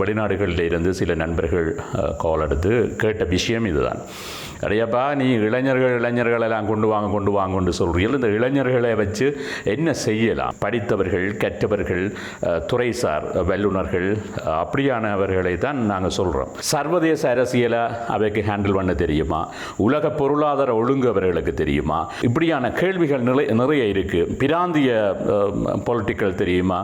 வெளிநாடுகளிலிருந்து சில நண்பர்கள் கால் எடுத்து கேட்ட விஷயம் இதுதான். அடையப்பா நீ இளைஞர்கள் இளைஞர்கள் எல்லாம் கொண்டு வாங்க கொண்டு வாங்க கொண்டு சொல்கிறீர்கள் இந்த இளைஞர்களை வச்சு என்ன செய்யலாம்? படித்தவர்கள் கற்றவர்கள் துறைசார் வல்லுநர்கள் அப்படியானவர்களை தான் நாங்கள் சொல்கிறோம் சர்வதேச அரசியலை அவைக்கு ஹேண்டில் பண்ண தெரியுமா? உலக பொருளாதார ஒழுங்கு அவர்களுக்கு தெரியுமா? இப்படியான கேள்விகள் நிறை நிறைய இருக்கு. பிராந்திய பொலிட்டிக்கல் தெரியுமா?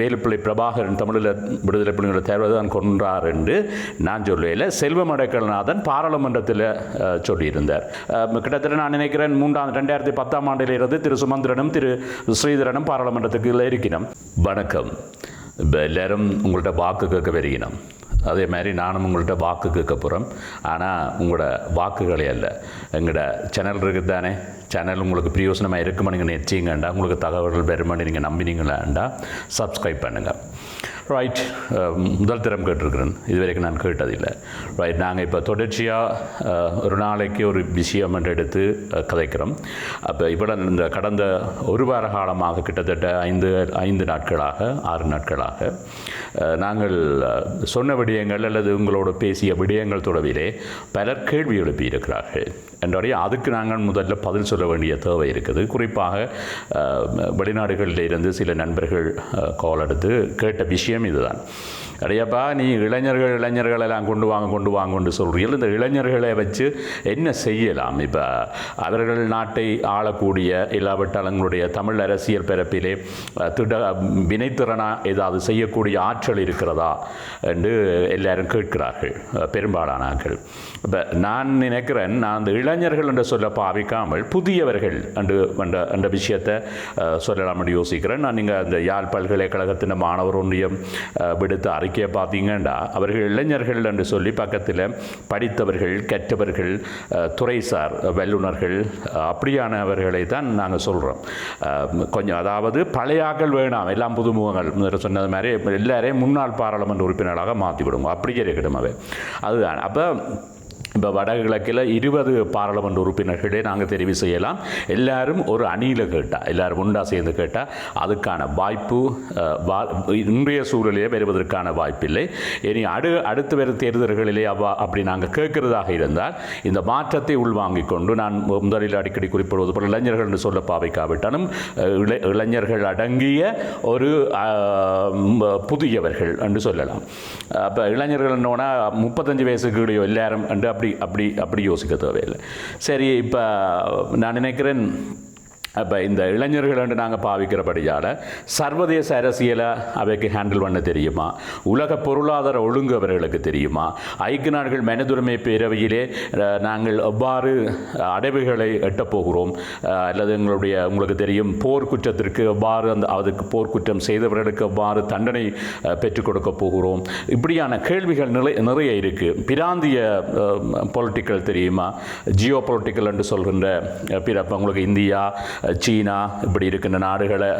வேலுப்பிள்ளை பிரபாகரன் தமிழில் விடுதலை தரப்பினுடைய தேர்வை தான் கொன்றார் என்று நான் சொல்லையில் செல்வம் அடைக்கல்நாதன் பாராளுமன்றத்தில் சொல்லியிருந்தார். அஹ், கிட்டத்தட்ட நான் நினைக்கிறேன் மூன்றாம் ரெண்டாயிரத்தி பத்தாம் ஆண்டிலிருந்து திரு சுமந்திரனும் திரு ஸ்ரீதரனும் பாராளுமன்றத்துக்கு இருக்கணும் வணக்கம். இப்போ எல்லாரும் உங்கள்கிட்ட வாக்கு கேட்க வருகிறோம் அதே மாதிரி நானும் உங்கள்கிட்ட வாக்கு கேட்க போகிறோம் ஆனால் உங்களோட வாக்குகளே அல்ல. எங்களோட சேனல் இருக்குது தானே சேனல் உங்களுக்கு பிரயோசனமாக இருக்குமா நீங்கள் நிச்சயங்கண்டா உங்களுக்கு தகவல்கள் வருமானு நீங்கள் நம்பினீங்களாண்டா? சப்ஸ்கிரைப் பண்ணுங்கள் ரைட் um, முதல் தரம் கேட்டிருக்கிறேன். இது வரைக்கும் நான் கேட்டதில்லை. ரைட் நாங்கள் இப்போ தொடர்ச்சியாக uh, ஒரு நாளைக்கு ஒரு விஷயம் என்று எடுத்து uh, கதைக்கிறோம். அப்போ இவ்வளோ இந்த கடந்த ஒரு வார காலமாக கிட்டத்தட்ட ஐந்து ஐந்து நாட்களாக ஆறு நாட்களாக uh, நாங்கள் சொன்ன விடயங்கள் அல்லது உங்களோட பேசிய விடயங்கள் தொடர்பிலே பலர் கேள்வி எழுப்பியிருக்கிறார்கள். என்றாலே அதுக்கு நாங்கள் முதல்ல பதில் சொல்ல வேண்டிய தேவை இருக்குது. குறிப்பாக வெளிநாடுகளிலிருந்து வெளிநாடுகளில் இருந்து சில நண்பர்கள் கால் எடுத்து கேட்ட விஷயம் இதுதான் அடையப்பா நீ இளைஞர்கள் இளைஞர்கள் எல்லாம் கொண்டு வாங்க கொண்டு வாங்க கொண்டு சொல்கிறீர்கள் இந்த இளைஞர்களை வச்சு என்ன செய்யலாம் இப்போ? அவர்கள் நாட்டை ஆளக்கூடிய இல்லாவிட்டால் எங்களுடைய தமிழ் அரசியல் பிறப்பிலே திட வினைத்திறனாக ஏதாவது செய்யக்கூடிய ஆற்றல் இருக்கிறதா என்று எல்லாரும் கேட்கிறார்கள் பெரும்பாலான பெரும்பாலானார்கள். இப்போ நான் நினைக்கிறேன் நான் அந்த இளைஞர்கள் என்று சொல்ல பாவிக்காமல் புதியவர்கள் என்று என்ற என்ற விஷயத்தை சொல்லலாம் என்று யோசிக்கிறேன். நான் நீங்கள் அந்த யாழ் பல்கலைக்கழகத்தின் மாணவர் ஒன்றியம் விடுத்த அறிக்கை வாழ்க்கையை பார்த்தீங்கன்னா அவர்கள் இளைஞர்கள் என்று சொல்லி பக்கத்தில் படித்தவர்கள் கற்றவர்கள் துறைசார் வல்லுநர்கள் அப்படியானவர்களை தான் நாங்கள் சொல்கிறோம் கொஞ்சம் அதாவது பழையாக்கள் வேணாம் எல்லாம் புதுமுகங்கள் சொன்னது மாதிரி எல்லாரையும் முன்னாள் பாராளுமன்ற உறுப்பினராக மாற்றி விடுங்க அப்படியே இருக்கணும் அவை அதுதான். அப்போ இப்போ வடகிழக்கில் இருபது பாராளுமன்ற உறுப்பினர்களே நாங்கள் தெரிவு செய்யலாம். எல்லாரும் ஒரு அணியில் கேட்டால் எல்லாரும் உண்டா சேர்ந்து கேட்டால் அதுக்கான வாய்ப்பு வா- இன்றைய சூழலையே வருவதற்கான வாய்ப்பில்லை. இனி அடு அடுத்து வரும் தேர்தல்களிலே அவ்வா அப்படி நாங்கள் கேட்கிறதாக இருந்தால் இந்த மாற்றத்தை உள்வாங்கிக் கொண்டு நான் முதலில் அடிக்கடி குறிப்பிடுவது போல் இளைஞர்கள் என்று சொல்ல பாவிக்காவிட்டாலும் இளை- இளைஞர்கள் அடங்கிய ஒரு புதியவர்கள் என்று சொல்லலாம். அப்போ இளைஞர்கள் என்னோன்னா முப்பத்தஞ்சு வயசுக்கு எல்லாரும் என்று அப்படி அப்படி அப்படி யோசிக்க தேவையில்லை. சரி இப்போ நான் நினைக்கிறேன் அப்போ இந்த இளைஞர்கள் என்று நாங்கள் பாவிக்கிறபடியால் சர்வதேச அரசியலை அவைக்கு ஹேண்டில் பண்ண தெரியுமா? உலக பொருளாதார ஒழுங்கு அவர்களுக்கு தெரியுமா? ஐக்கிய நாடுகள் மனிதுரிமை பேரவையிலே நாங்கள் எவ்வாறு அடைவுகளை எட்டப் போகிறோம்? அல்லது எங்களுடைய உங்களுக்கு தெரியும் போர்க்குற்றத்திற்கு எவ்வாறு அந்த அதுக்கு போர்க்குற்றம் செய்தவர்களுக்கு எவ்வாறு தண்டனை பெற்றுக் கொடுக்க போகிறோம்? இப்படியான கேள்விகள் நிறை நிறைய இருக்குது பிராந்திய பொலிட்டிக்கல் தெரியுமா? ஜியோ பொலிட்டிக்கல் என்று சொல்கின்ற பிற உங்களுக்கு இந்தியா சீனா இப்படி இருக்கின்ற நாடுகளை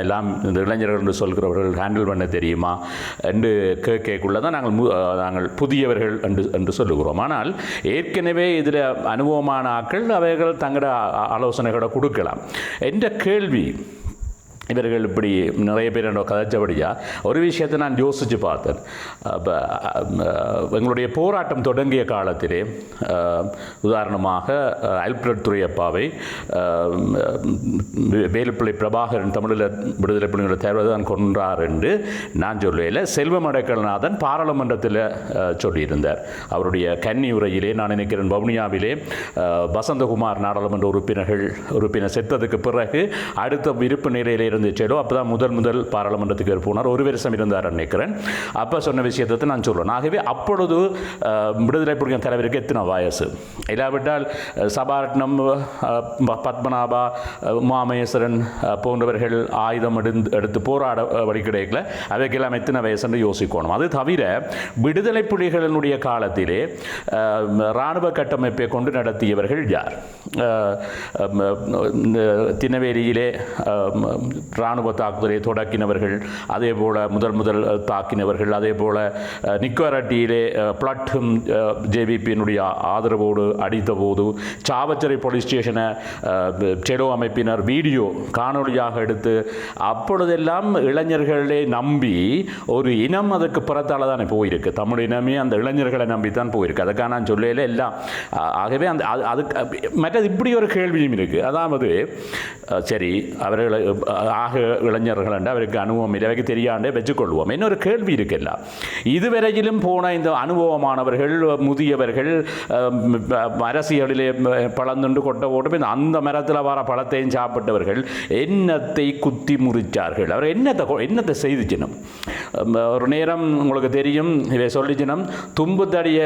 எல்லாம் இந்த இளைஞர்கள் என்று சொல்கிறவர்கள் ஹேண்டில் பண்ண தெரியுமா? என்று கேட்கக்குள்ள தான் நாங்கள் நாங்கள் புதியவர்கள் என்று என்று சொல்லுகிறோம். ஆனால் ஏற்கனவே இதில் அனுபவமான ஆக்கள் அவைகள் தங்களோட ஆலோசனைகளை கொடுக்கலாம். என்ற கேள்வி இவர்கள் இப்படி நிறைய பேர் என்னோட கதைச்சபடியா ஒரு விஷயத்தை நான் யோசித்து பார்த்தேன். எங்களுடைய போராட்டம் தொடங்கிய காலத்திலே உதாரணமாக அல்பிரட் துரையப்பாவை வேலுப்பிள்ளை பிரபாகரன் தமிழில் விடுதலை புலிகளை தேர்வதான் கொன்றார் என்று நான் சொல்லையில் செல்வம் அடைக்கல்நாதன் பாராளுமன்றத்தில் சொல்லியிருந்தார். அவருடைய கன்னி உரையிலே நான் நினைக்கிறேன் வவுனியாவிலே வசந்தகுமார் நாடாளுமன்ற உறுப்பினர்கள் உறுப்பினர் செத்ததுக்கு பிறகு அடுத்த விருப்பு நிலையிலே இருந்துச்சேடோ அப்போ தான் முதல் முதல் பாராளுமன்றத்துக்கு போனார். ஒரு வருஷம் இருந்தார் நினைக்கிறேன் அப்போ சொன்ன விஷயத்தை நான் சொல்லுவேன் ஆகவே அப்பொழுது விடுதலை புலிகள் தலைவருக்கு எத்தனை வயசு? இல்லாவிட்டால் சபாரட்னம் பத்மநாபா மாமேஸ்வரன் போன்றவர்கள் ஆயுதம் எடுத்து எடுத்து போராட வழி கிடைக்கல அவைக்கெல்லாம் எத்தனை வயசுன்னு யோசிக்கணும். அது தவிர விடுதலை புலிகளினுடைய காலத்திலே இராணுவ கட்டமைப்பை கொண்டு நடத்தியவர்கள் யார்? தினவேலியிலே இராணுவ தாக்குதலை தொடக்கினவர்கள் அதே போல் முதல் முதல் தாக்கினவர்கள் அதே போல் நிக்கோரட்டியிலே பிளட்டும் ஜேவிபியினுடைய ஆதரவோடு அடித்தபோது சாவச்சேரி போலீஸ் ஸ்டேஷனை செலோ அமைப்பினர் வீடியோ காணொலியாக எடுத்து அப்பொழுதெல்லாம் இளைஞர்களே நம்பி ஒரு இனம் அதுக்கு புறத்தால் தானே போயிருக்கு. தமிழ் இனமே அந்த இளைஞர்களை நம்பி தான் போயிருக்கு. அதுக்காக நான் சொல்லல எல்லாம். ஆகவே அந்த அது அதுக்கு மற்றது இப்படி ஒரு கேள்வியும் இருக்குது அதாவது சரி அவர்களை ஆக இளைஞர்கள் என்று அவருக்கு அனுபவம் இல்லை. அவருக்கு தெரியாண்டே வச்சுக்கொள்வோம். இன்னொரு கேள்வி இருக்குல்ல. இதுவரையிலும் போன இந்த அனுபவமானவர்கள் முதியவர்கள் அரசியலிலே பழந்துண்டு கொட்ட ஓட்டு இந்த அந்த மரத்தில் வர பழத்தையும் சாப்பிட்டவர்கள் என்னத்தை குத்தி முறிச்சார்கள்? அவர் என்னத்தை என்னத்தை செய்துச்சினும் ஒரு நேரம் உங்களுக்கு தெரியும் இதை சொல்லிச்சினம் தும்பு தடிய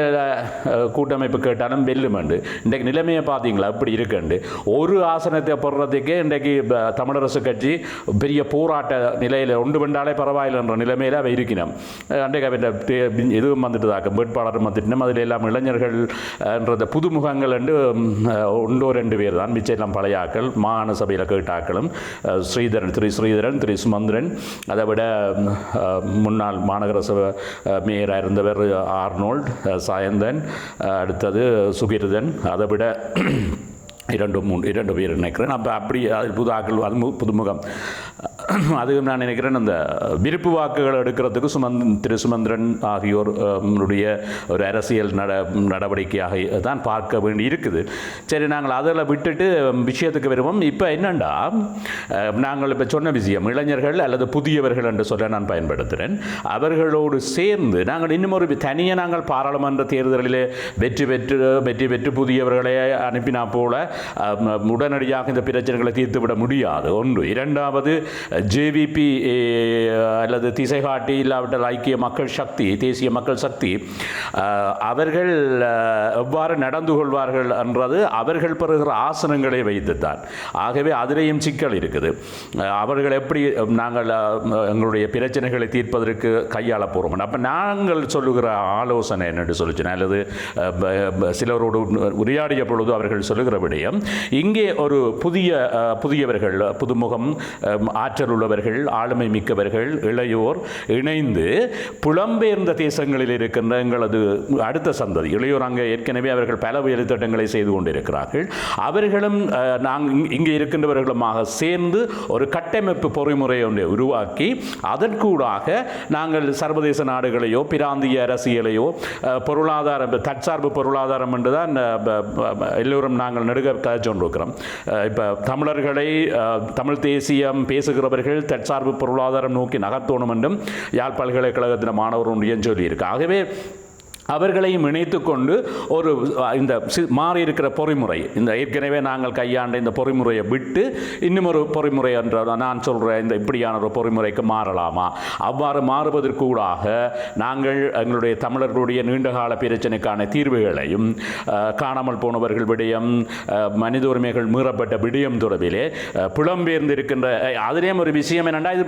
கூட்டமைப்பு கேட்டாலும் வெல்லுமண்டு இன்றைக்கு நிலைமையை பார்த்தீங்களா? அப்படி இருக்குண்டு ஒரு ஆசனத்தை போடுறதுக்கே இன்றைக்கு தமிழரசு கட்சி பெரிய போராட்ட நிலையில் ஒன்று வெண்டாலே பரவாயில்லை என்ற நிலைமையில் அவை இருக்கணும் அன்றைக்கு அவன் எதுவும் வந்துட்டு தாக்கம் வேட்பாளரும் வந்துட்டினும் அதில் எல்லாம் இளைஞர்கள் என்றது புதுமுகங்கள் என்று ஒன்றோ ரெண்டு பேர் தான். மிச்சம் எல்லாம் பழையாக்கள் மாகாண சபையில் கேட்டாக்களும் ஸ்ரீதரன் திரு ஸ்ரீதரன் திரு சுமந்திரன் அதை விட முன்னாள் மாநகர சபை மேயராக இருந்தவர் ஆர்னோல்ட் சாயந்தன் அடுத்தது சுகிருதன் அதை விட இரண்டு மூன்று இரண்டு பேர் நினைக்கிறேன். அப்போ அப்படி அது புது ஆக்கள் அது புதுமுகம் அது நான் நினைக்கிறேன் அந்த விருப்பு வாக்குகள் எடுக்கிறதுக்கு சுமந்த் திரு சுமந்திரன் ஆகியோர் அஹ், ஒரு அரசியல் நட நடவடிக்கையாக தான் பார்க்க வேண்டி இருக்குது. சரி நாங்கள் அதில் விட்டுட்டு விஷயத்துக்கு வருவோம். இப்போ என்னென்னா நாங்கள் இப்போ சொன்ன விஷயம் இளைஞர்கள் அல்லது புதியவர்கள் என்று சொல்ல நான் பயன்படுத்துகிறேன். அவர்களோடு சேர்ந்து நாங்கள் இன்னும் ஒரு தனியாக நாங்கள் பாராளுமன்ற தேர்தலில் வெற்றி பெற்று வெற்றி பெற்று புதியவர்களை அனுப்பினா போல உடனடியாக இந்த பிரச்சனைகளை தீர்த்துவிட முடியாது. ஒன்று. இரண்டாவது ஜேவிபி அல்லது திசைகாட்டி இல்லாவிட்டால் ஐக்கிய மக்கள் சக்தி தேசிய மக்கள் சக்தி அவர்கள் எவ்வாறு நடந்து கொள்வார்கள் என்றது அவர்கள் பெறுகிற ஆசனங்களை வைத்துத்தான். ஆகவே அதிலேயும் சிக்கல் இருக்குது. அவர்கள் எப்படி நாங்கள் எங்களுடைய பிரச்சனைகளை தீர்ப்பதற்கு கையாள போகிறோம் அப்போ நாங்கள் சொல்லுகிற ஆலோசனை என்னென்று சொல்லிச்சுனா அல்லது சிலரோடு உரையாடிய பொழுது அவர்கள் சொல்லுகிறபடி விடயம் இங்கே ஒரு புதிய புதியவர்கள் புதுமுகம் ஆற்றல் உள்ளவர்கள் ஆளுமை மிக்கவர்கள் இளையோர் இணைந்து புலம்பெயர்ந்த தேசங்களில் இருக்கின்ற எங்களது அடுத்த சந்ததி இளையோர் அங்கே ஏற்கனவே அவர்கள் பல வேலை திட்டங்களை செய்து கொண்டிருக்கிறார்கள். அவர்களும் நாங்கள் இங்கே இருக்கின்றவர்களுமாக சேர்ந்து ஒரு கட்டமைப்பு பொறிமுறை ஒன்றை உருவாக்கி அதற்கூடாக நாங்கள் சர்வதேச நாடுகளையோ பிராந்திய அரசியலையோ பொருளாதாரம் தற்சார்பு பொருளாதாரம் என்றுதான் எல்லோரும் நாங்கள் நெடுக கதைச்சொன்றிருக்கிறோம் இப்போ தமிழர்களை தமிழ் தேசியம் பேசுகிறவர்கள் தற்சார்பு பொருளாதாரம் நோக்கி நகர்த்தோணும் என்றும் யாழ் பல்கலைக்கழகத்தின் மாணவர் ஒன்றியம் சொல்லியிருக்கு? ஆகவே அவர்களையும் இணைத்து கொண்டு ஒரு இந்த சி- மாறி இருக்கிற பொறிமுறை. இந்த ஏற்கனவே நாங்கள் கையாண்ட இந்த பொறிமுறையை விட்டு இன்னும் ஒரு பொறிமுறை என்ற நான் சொல்கிற இந்த இப்படியான ஒரு பொறிமுறைக்கு மாறலாமா? அவ்வாறு மாறுவதற்கூடாக நாங்கள் எங்களுடைய தமிழர்களுடைய நீண்டகால பிரச்சனைக்கான தீர்வுகளையும் காணாமல் போனவர்கள் விடயம் மனித உரிமைகள் மீறப்பட்ட விடயம் தொடர்பிலே புலம்பெயர்ந்திருக்கின்ற அதிலேயும் ஒரு விஷயம் என்னென்னா இது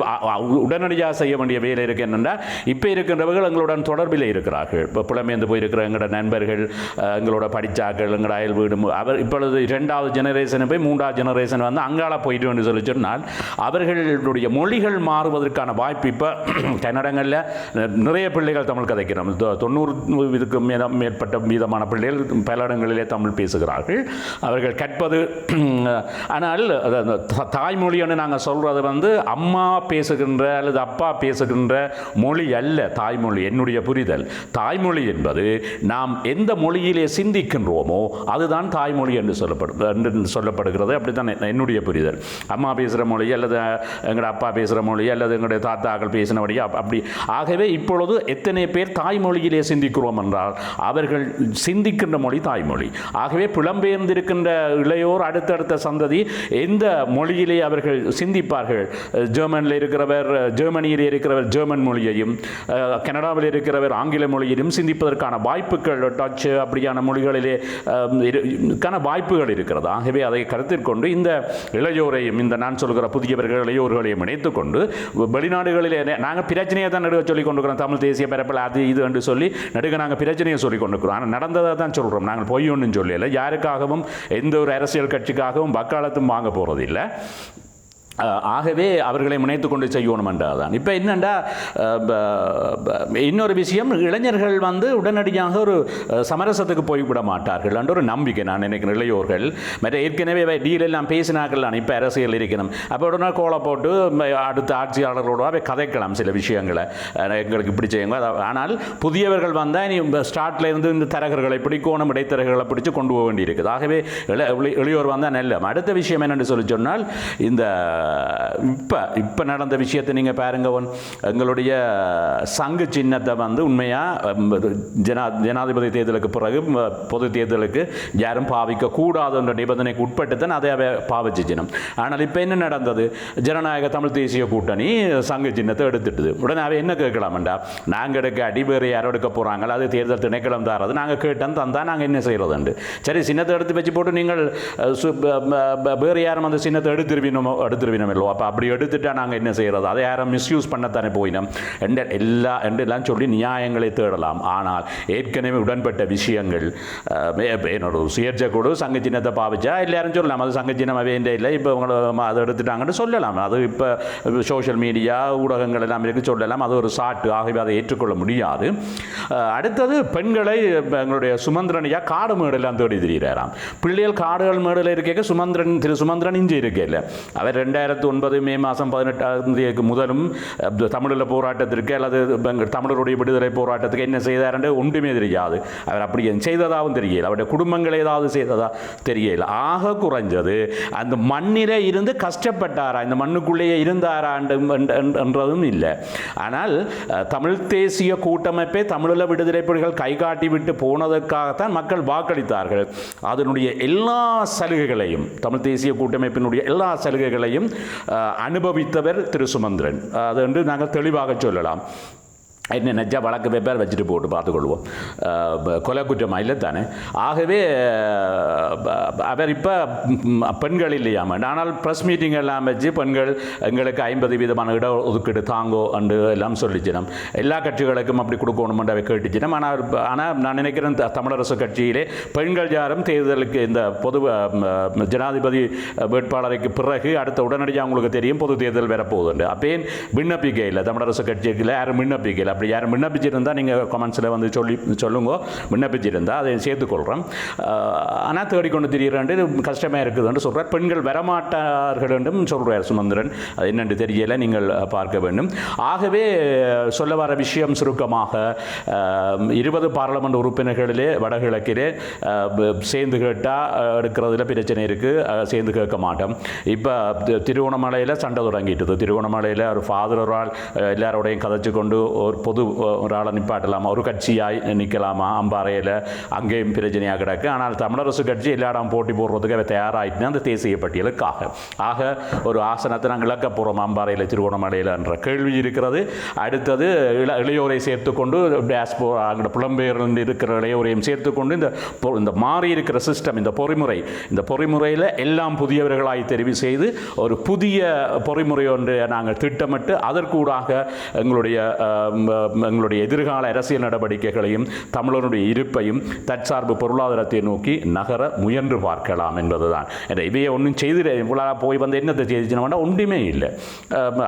உடனடியாக செய்ய வேண்டிய வேலை இருக்கு என்னென்னா இப்போ இருக்கின்றவர்கள் எங்களுடன் தொடர்பில் இருக்கிறார்கள். இப்போ புலம்பெயர்ந்து போயிருக்கிற எங்களோட நண்பர்கள் எங்களோட படித்தாக்கள் எங்களோட அயல் வீடு அவர் இப்பொழுது இரண்டாவது ஜெனரேஷன் போய் மூன்றாவது ஜெனரேஷன் வந்து அங்கால போயிட்டு என்று சொல்லி சொன்னால் அவர்களுடைய மொழிகள் மாறுவதற்கான வாய்ப்பு இப்போ கன்னடங்களில் நிறைய பிள்ளைகள் தமிழ் கதைக்கிறோம். தொண்ணூறு இதுக்கு மேற்பட்ட மீதமான பிள்ளைகள் பல இடங்களிலே தமிழ் பேசுகிறார்கள். அவர்கள் கற்பது ஆனால் தாய்மொழின்னு நாங்கள் சொல்கிறது வந்து அம்மா பேசுகின்ற அல்லது அப்பா பேசுகின்ற மொழி அல்ல தாய்மொழி என்னுடைய புரிதல். தாய்மொழி என்பது நாம் எந்த மொழியிலே சிந்திக்கின்றோமோ அதுதான் தாய்மொழி என்று சொல்லப்படும் என்று சொல்லப்படுகிறது. அப்படி தான் என்னுடைய புரிதல். அம்மா பேசுகிற மொழி அல்லது எங்களோட அப்பா பேசுகிற மொழி அல்லது எங்களுடைய தாத்தாக்கள் பேசினபடி அப்படி. ஆகவே இப்பொழுது எத்தனை பேர் தாய்மொழியிலே சிந்திக்கிறோம் என்றால் அவர்கள் சிந்திக்கின்ற மொழி தாய்மொழி. ஆகவே புலம்பெயர்ந்திருக்கின்ற இளையோர் அடுத்தடுத்த சந்ததி எந்த மொழியிலே அவர்கள் சிந்திப்பார்கள்? ஜெர்மனில் இருக்கிறவர் ஜெர்மனியில் இருக்கிறவர் ஜெர்மன் மொழியையும் கனடாவில் இருக்கிறவர் ஆங்கில மொழியிலும் சிந்திப்பதற்கான வாய்ப்புகள் டச் அப்படியான மொழிகளிலே இருக்கான க்கான வாய்ப்புகள் இருக்கிறது? ஆகவே அதை கருத்தில் கொண்டு இந்த இளையோரையும் இந்த நான் சொல்கிற புதியவர்கள் இளையோர்களையும் இணைத்துக்கொண்டு வெளிநாடுகளிலே நாங்கள் பிரச்சனையை தான் நடுக சொல்லிக் கொண்டிருக்கிறோம். தமிழ் தேசிய பரப்பில் அது இது என்று சொல்லி நடுக நாங்கள் பிரச்சனையை சொல்லிக் கொண்டிருக்கிறோம். ஆனால் நடந்ததை தான் சொல்கிறோம் நாங்கள் பொய் ஒன்றும் சொல்லலை. யாருக்காகவும் எந்த ஒரு அரசியல் கட்சிக்காகவும் வக்காலத்தும் வாங்க போகிறதில்லை ஆகவே அவர்களை முனைத்து கொண்டு செய்யணும் என்றதான் இப்போ என்னண்டா ப- இன்னொரு விஷயம் இளைஞர்கள் வந்து உடனடியாக ஒரு சமரசத்துக்கு போய்விட மாட்டார்கள் என்ற ஒரு நம்பிக்கை நான் நினைக்கிறேன். இளையோர்கள் மற்ற ஏற்கனவே டீல் எல்லாம் பேசினார்கள் நான் இப்போ அரசியல் இருக்கணும். அப்போ உடனே கோலை போட்டு அடுத்த ஆட்சியாளர்களோட அவை கதைக்கலாம் சில விஷயங்களை. எங்களுக்கு இப்படி செய்யுங்க. ஆனால் புதியவர்கள் வந்தால் நீ ஸ்டார்ட்ல இருந்து இந்த தரகர்களை பிடிக்கணும் இடைத்தரகர்களை பிடிச்சு கொண்டு போக வேண்டியிருக்குது. ஆகவே இளையோர் வந்தால் நல்ல. அடுத்த விஷயம் என்னென்னு சொல்லி சொன்னால் இந்த இப்போ இப்போ நடந்த விஷயத்தை நீங்கள் பாருங்க ஒன் எங்களுடைய சங்கு சின்னத்தை வந்து உண்மையாக ஜனா ஜனாதிபதி தேர்தலுக்கு பிறகு பொது தேர்தலுக்கு யாரும் பாவிக்க கூடாது என்ற நிபந்தனைக்கு உட்பட்டு தான் அதை அவ பாவிச்சிச்சினம். ஆனால் இப்போ என்ன நடந்தது? ஜனநாயக தமிழ் தேசிய கூட்டணி சங்கு சின்னத்தை எடுத்துட்டுது. உடனே அவை என்ன கேட்கலாம்டா நாங்கள் எடுக்க அடி வேறு யாரோ எடுக்க போகிறாங்களோ அது தேர்தல் திணைக்களம் தாரது. நாங்கள் கேட்டோம் தந்தா நாங்கள் என்ன செய்கிறதுண்டு சரி சின்னத்தை எடுத்து வச்சு போட்டு நீங்கள் சு- வேறு யாரும் அந்த சின்னத்தை எடுத்துருவினோமோ எடுத்துருவீங்க இல்லோ அப்போ அப்படி எடுத்துட்டா நாங்கள் என்ன செய்கிறது அதை யாரும் மிஸ்யூஸ் பண்ணத்தானே போயினோம்? என்ற எல்லா என்றெல்லாம் சொல்லி நியாயங்களை தேடலாம். ஆனால் ஏற்கனவே உடன்பட்ட விஷயங்கள் என்னோட சுயேட்சை கூட சங்க சின்னத்தை பாவிச்சா எல்லாரும் சொல்லலாம். அது சங்க சின்னம் வேண்டே இல்லை இப்போ உங்களை அதை எடுத்துட்டாங்கன்னு சொல்லலாம். அது இப்போ சோஷியல் மீடியா ஊடகங்கள் எல்லாம் இருக்கு சொல்லலாம். அது ஒரு சாட்டு. ஆகவே அதை ஏற்றுக்கொள்ள முடியாது. அடுத்தது பெண்களை எங்களுடைய சுமந்திரனையா காடு மேடெல்லாம் தேடி திரியிறாராம் பிள்ளைகள் காடுகள் மேடில் இருக்க சுமந்திரன் திரு சுமந்திரன் இஞ்சி இருக்கல அவர் ரெண்டு ரெண்டாயிரத்து ஒன்பது மே மாதம் பதினெட்டாம் தேதிக்கு முதலும் தமிழில் போராட்டத்திற்கு அல்லது தமிழருடைய விடுதலை போராட்டத்துக்கு என்ன செய்தார் ஒன்றுமே தெரியாது. அவர் அப்படி செய்ததாகவும் தெரியல. அவருடைய குடும்பங்கள் ஏதாவது செய்ததா தெரியல. ஆக குறைஞ்சது அந்த மண்ணிலே இருந்து கஷ்டப்பட்டாரா இந்த மண்ணுக்குள்ளேயே இருந்தாரா என்றதும் இல்லை. ஆனால் தமிழ் தேசிய கூட்டமைப்பை தமிழில் விடுதலை புலிகள் கைகாட்டி விட்டு போனதற்காகத்தான் மக்கள் வாக்களித்தார்கள். அதனுடைய எல்லா சலுகைகளையும் தமிழ் தேசிய கூட்டமைப்பினுடைய எல்லா சலுகைகளையும் அனுபவித்தவர் திரு சுமந்திரன் அது என்று நாங்கள் தெளிவாக சொல்லலாம். என்ன நெஜா வழக்கு பேப்பர் வச்சுட்டு போட்டு பார்த்துக்கொள்வோம் கொலை குற்றமாக இல்லை தானே ஆகவே அவர் இப்போ பெண்கள் இல்லையாம ஆனால் ப்ரெஸ் மீட்டிங் எல்லாம் வச்சு பெண்கள் எங்களுக்கு ஐம்பது விதமான இட ஒதுக்கீடு தாங்கோ அண்டு எல்லாம் சொல்லிச்சினோம் எல்லா கட்சிகளுக்கும் அப்படி கொடுக்கணுமென்று அவை கேட்டுச்சினோம் ஆனால் ஆனால் நான் நினைக்கிறேன் தமிழரசு கட்சியிலே பெண்கள் யாரும் தேர்தலுக்கு இந்த பொது ஜனாதிபதி வேட்பாளருக்கு பிறகு அடுத்த உடனடியாக அவங்களுக்கு தெரியும் பொது தேர்தல் வரப்போகுதுண்டு அப்பேன் விண்ணப்பிக்கையில் தமிழரசு கட்சியில் யாரும் விண்ணப்பிக்கல அப்படி யாரும் விண்ணப்பிச்சிருந்தால் நீங்கள் கமெண்ட்ஸில் வந்து சொல்லி சொல்லுங்க. விண்ணப்பிச்சிருந்தால் அதை சேர்த்துக்கொள்கிறோம் ஆனால் தேடிக்கொண்டு திரியிறாண்டு கஷ்டமாக இருக்குதுன்னு சொல்கிறார் பெண்கள் வரமாட்டார்கள் என்றும் சொல்கிறார் சுமந்திரன். அது என்னென்று தெரியல நீங்கள் பார்க்க வேண்டும். ஆகவே சொல்ல வர விஷயம் சுருக்கமாக இருபது பாராளுமன்ற உறுப்பினர்களிலே வடகிழக்கிலே சேர்ந்து கேட்டால் எடுக்கிறதுல பிரச்சனை இருக்குது சேர்ந்து கேட்க மாட்டோம். இப்போ திருவோணமலையில் சண்டை தொடங்கிட்டது திருகோணமலையில் ஒரு ஃபாதர் ஒரு ஆள் எல்லாரோடையும் கதைச்சு கொண்டு ஒரு பொது ஒரு ஆளை நிப்பாட்டலாமா ஒரு கட்சியாய் நிற்கலாமா அம்பாறையில் அங்கேயும் பிரச்சனையாக கிடக்கு ஆனால் தமிழரசு கட்சி எல்லா இடம் போட்டி போடுறதுக்கு அவை தயாராகிட்டுனா அந்த தேசிய பட்டியலுக்காக ஆக ஒரு ஆசனத்தை நாங்கள் இழக்க போகிறோம் அம்பாறையில் திருவண்ணாமலையில் என்ற கேள்வி இருக்கிறது அடுத்தது இள இளையோரை சேர்த்துக்கொண்டு டேஸ்போ அங்கே புலம்பெயர்ந்து இருக்கிற இளையோரையும் சேர்த்துக்கொண்டு இந்த பொ- இந்த மாறி இருக்கிற சிஸ்டம் இந்த பொறிமுறை இந்த பொறிமுறையில் எல்லாம் புதியவர்களாய் தெரிவு செய்து ஒரு புதிய பொறிமுறை ஒன்றை நாங்கள் திட்டமிட்டு அதற்கூடாக எங்களுடைய எங்களுடைய எதிர்கால அரசியல் நடவடிக்கைகளையும் தமிழனுடைய இருப்பையும் தற்சார்பு பொருளாதாரத்தை நோக்கி நகர முயன்று பார்க்கலாம் என்பதுதான். இவையை ஒன்றும் செய்து இவ்வளோ போய் வந்து என்னத்தை செய்துச்சுன்னா ஒன்றுமே இல்லை.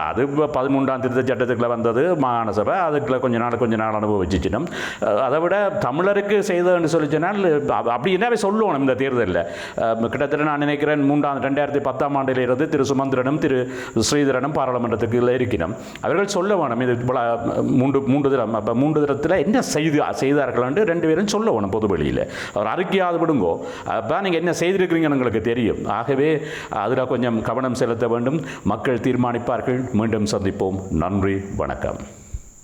அது பதிமூன்றாம் திருத்த சட்டத்துக்குள்ள வந்தது மாகாண சபை அதுக்குள்ள கொஞ்ச நாள் கொஞ்ச நாள் அனுபவிச்சிச்சினோம். அதை விட தமிழருக்கு செய்ததுன்னு சொல்லி அப்படி என்னவே சொல்லணும் இந்த தேர்தலில். கிட்டத்தட்ட நான் நினைக்கிறேன் மூன்றாம் ரெண்டாயிரத்தி பத்தாம் ஆண்டில் இருந்து திரு சுமந்திரனும் திரு ஸ்ரீதரனும் பாராளுமன்றத்துக்கு இருக்கணும் அவர்கள் சொல்ல வேணும் இது மூன்று மூன்று மூன்று தரம் அப்போ மூன்று தரத்தில் என்ன செய்து செய்தார்கள்னு ரெண்டு பேரும் சொல்ல வேணும் பொது வெளியில். அவர் அறிக்கையாவது விடுங்கோ. அப்போ நீங்கள் என்ன செய்திருக்கிறீங்கன்னு எங்களுக்கு தெரியும். ஆகவே அதில் கொஞ்சம் கவனம் செலுத்த வேண்டும். மக்கள் தீர்மானிப்பார்கள். மீண்டும் சந்திப்போம். நன்றி வணக்கம்.